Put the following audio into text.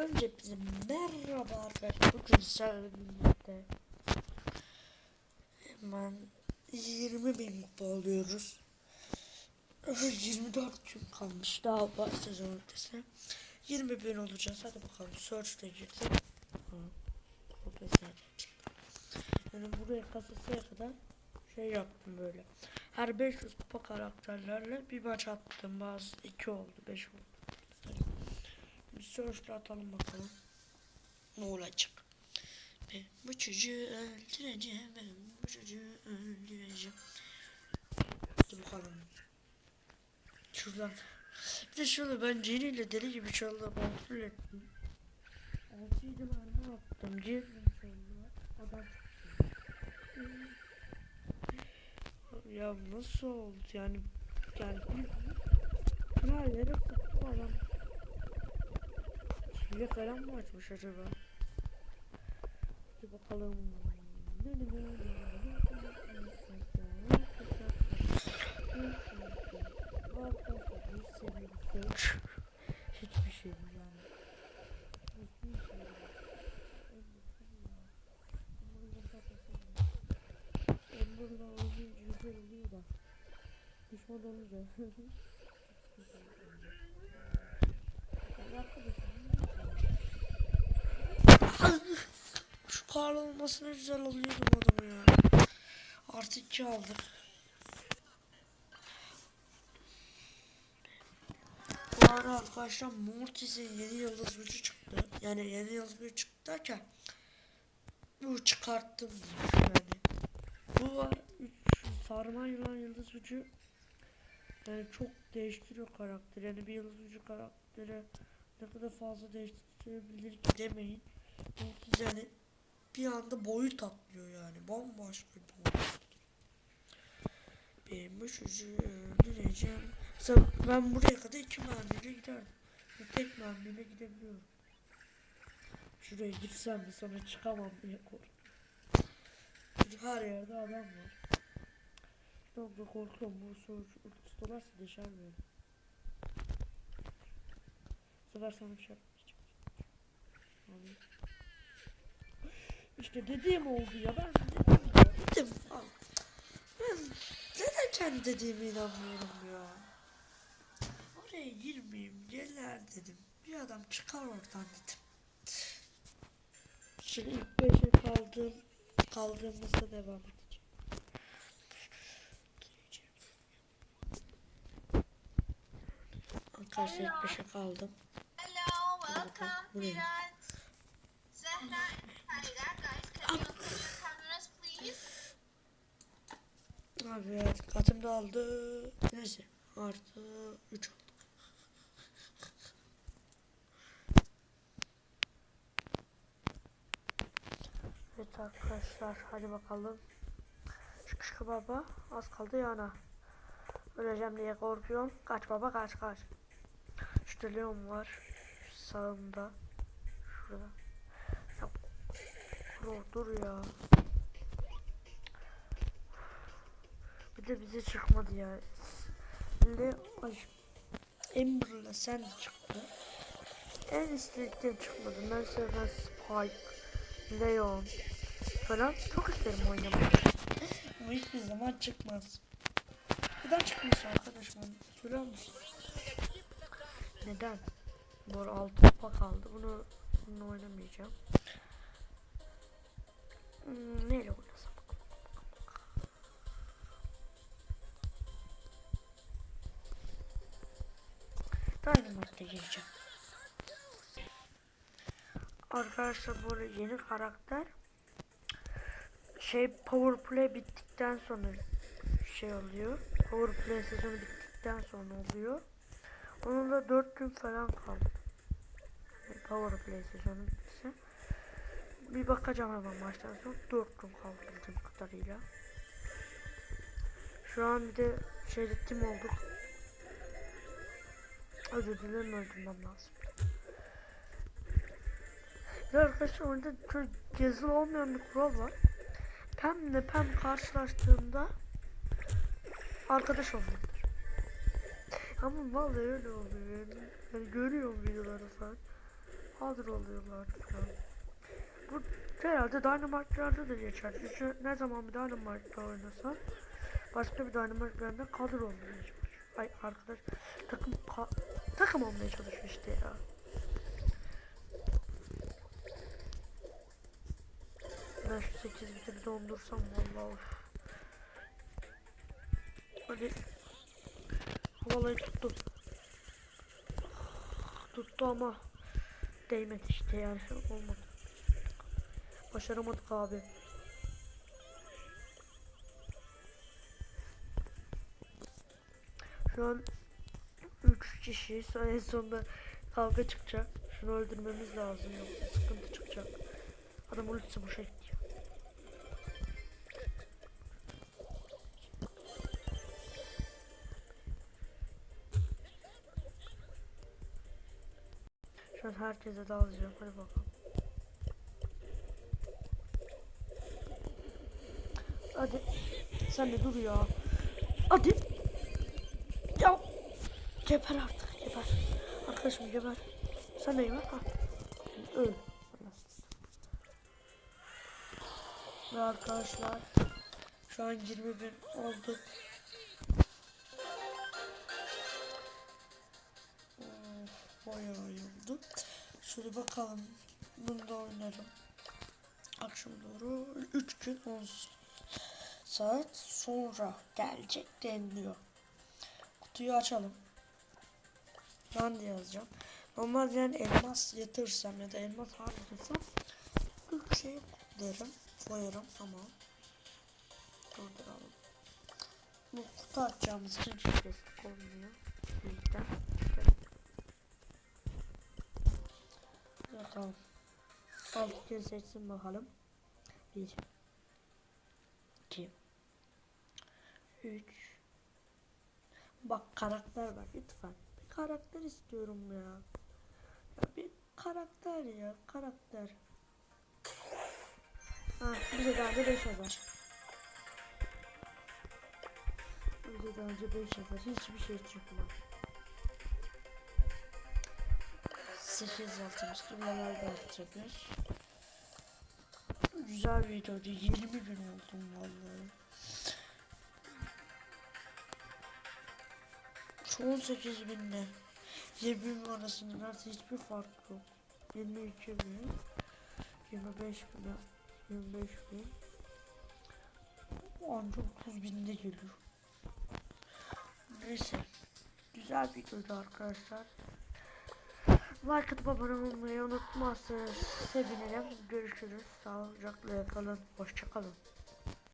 Önce bize merhaba arkadaşlar. Bugün sizlerle birlikte hemen 20 bin kupa alıyoruz. 24 gün kalmış daha var sezon ötesine. 20 bin olacağız. Hadi bakalım. Search'te çıktı. Yani buraya kasasıya kadar şey yaptım böyle. Her 500 kupa karakterlerle bir maç attım. Bazı 2 oldu, 5 oldu. Search'le atalım bakalım. Ne olacak? Ben bu çocuğu öldüreceğim. Ben bu çocuğu öldüreceğim. Bakalım. Şuradan. Bir de şöyle ben Jenny ile deli gibi çaldı kontrol ettim. Altıydı ben ne yaptım? Girdim sonra. Adam. Ya nasıl oldu yani? Yani yere tuttu adam. Hile falan mı açmış acaba? Hadi bakalım. Hiçbir şey değil yani. Ember'la oynayınca güzel oluyor da. Düşman olunca. Arkadaşım. Şu kar olması ne güzel oluyordu bu adamı ya. Artık iki aldık. Bu ara arkadaşlar Mortis'in yeni yıldız gücü çıktı. Yani yeni yıldız gücü çıktı derken bu çıkarttım yani. Bu var 3 sarma yılan yıldız gücü yani çok değiştiriyor karakteri. Yani bir yıldız gücü karakteri ne kadar fazla değiştirebilir ki demeyin. Yani bir anda boyut atlıyor yani. Bambaşka bir boyut. Benim bu çocuğu öldüreceğim. Mesela ben buraya kadar iki mermiyle giderdim. Şimdi tek mermiyle gidebiliyorum. Şuraya gitsem de sonra çıkamam diye korkuyorum. Her yerde adam var. İşte orada korkuyorum. Bu sonuç ultisi deşer beni. Bu sefer sana bir şey. İşte dediğim oldu ya ben dedim falan. Ben neden kendi dediğime inanmıyorum ya. Oraya girmeyeyim gelir dedim. Bir adam çıkar oradan dedim. Şimdi ilk beşe kaldığım kaldığımızda devam edeceğim. Arkadaşlar ilk beşe kaldım. Hello, welcome, bu katım da aldı. Neyse artı 3 oldu. Evet arkadaşlar hadi bakalım. Şık baba az kaldı yana. Öleceğim diye korkuyorum. Kaç baba kaç kaç. Şurada Leon var. Sağımda. Şurada. Ya, dur ya. De bize çıkmadı ya. Le ay Ember'la sen de çıktı. En istediklerim çıkmadı. Mesela Spike, Leon falan çok isterim oynamayı. Ama hiçbir zaman çıkmaz. Neden çıkmış arkadaşlar? Söyler misin? Neden? Bu arada altı kupa kaldı. Bunu, bunu oynamayacağım. Dynamite'de gireceğim. Arkadaşlar arada yeni karakter şey power play bittikten sonra şey oluyor. Power play sezonu bittikten sonra oluyor. Onun da 4 gün falan kaldı. Yani power play sezonu bitse. Bir bakacağım hemen maçtan sonra 4 gün kaldı bildiğim kadarıyla. Şu an bir de şeyde tim olduk. Özür dilerim öldürmem lazım. Ya arkadaşlar orada çok yazılı olmayan bir kural var. Pem'le Pem karşılaştığında arkadaş olmalıdır. Ama vallahi öyle oluyor yani. yani görüyorum videoları falan. Hazır oluyorlar şu an. Bu herhalde Dynamite'larda da geçer. Çünkü ne zaman bir Dynamite'da oynasam başka bir Dynamite'larında kadro çalışıyor. Ay arkadaş takım takım olmaya çalışıyor işte ya. Ben şu 8 bitiri dondursam vallahi of. Hadi. Vallahi tuttu. Tuttu ama değmedi işte yani olmadı. Başaramadık abi. Şu an 3 kişi en sonunda kavga çıkacak. Şunu öldürmemiz lazım yoksa sıkıntı çıkacak. Adam ultisi boşa gidiyor. Şu an herkese dalacağım. Hadi bakalım. Hadi. Sen de dur ya. Hadi. Geber artık. Geber. Arkadaşım geber. Sen de geber. Ha. Öl. Ve arkadaşlar şu an 20 bin oldu. Of, Bayağı oldu. Şöyle bakalım. Bunu da oynarım. Akşam doğru 3 gün 10 saat sonra gelecek deniliyor. Kutuyu açalım. Ben de yazacağım. Normal yani elmas yatırsam ya da elmas harcarsam bir şey derim. Koyarım ama durduralım. Bu kutu açacağımız için şifresi olmuyor. Bizden. Bakalım. Altı kez seçsin bakalım. Bir. İki. Üç. Bak karakter var lütfen. Bir karakter istiyorum ya. ya bir karakter ya karakter. Ha, bize daha önce 5 yazar. Bize daha önce 5 yazar. Hiçbir şey çıkmaz. 8 altımız kimler de yapacağız. Güzel videoydu. 20 bin oldum vallahi. 18 binle 20 bin arasında neredeyse hiçbir fark yok. 22 bin 25 bin 25 bin Ancak 30 binde geliyor. Neyse. Güzel videoydu arkadaşlar. Like atıp abone olmayı unutmazsanız sevinirim. Görüşürüz. Sağlıcakla kalın. Hoşçakalın.